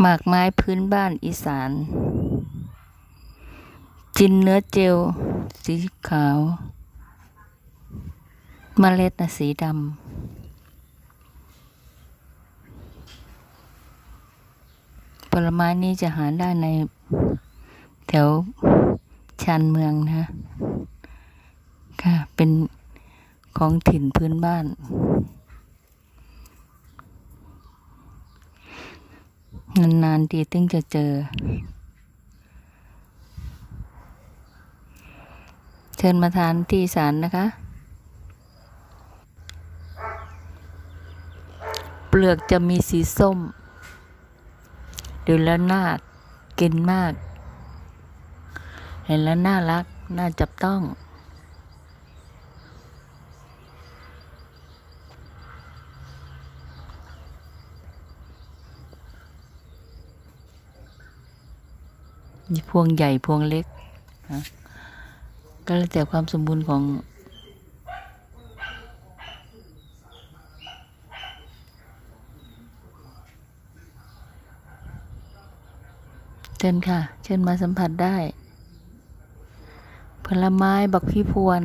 หมากไม้พื้นบ้านอีสาน จินเนื้อเจล สีขาวเมล็ดนะสีดำ ผลไม้นี้จะหาได้ในแถวชานเมืองนะ ค่ะ เป็นของถิ่นพื้นบ้าน นานๆทีถึงจะเจอ เชิญมาทานที่ศาลนะคะ เปลือกจะมีสีส้มดูแล้วน่ากินมาก เห็นแล้วน่ารัก น่าจับต้อง มีพวงใหญ่พวงเล็กนะก็แล้วแต่ความสมบูรณ์ของเชิญค่ะ เชิญมาสัมผัสได้ ผลไม้บักพี่พวน